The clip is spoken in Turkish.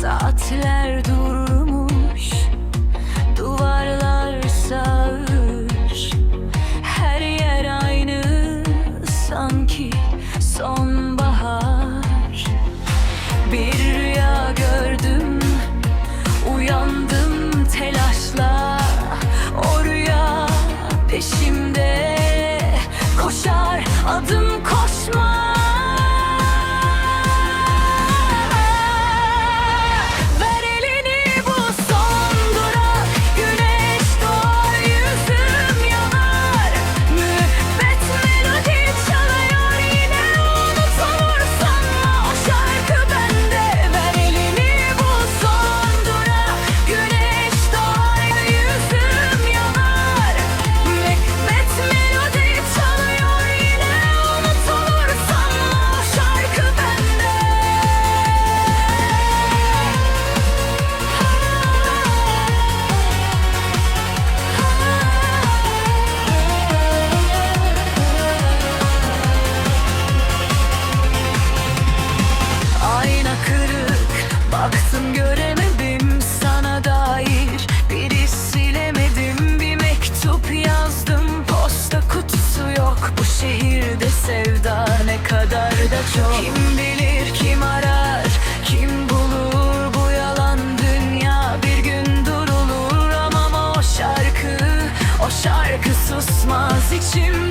Saatler durur. şehirde sevda ne kadar da çok. Kim bilir kim arar kim bulur bu yalan dünya. Bir gün durulur Ama o şarkı o şarkı susmaz içimde.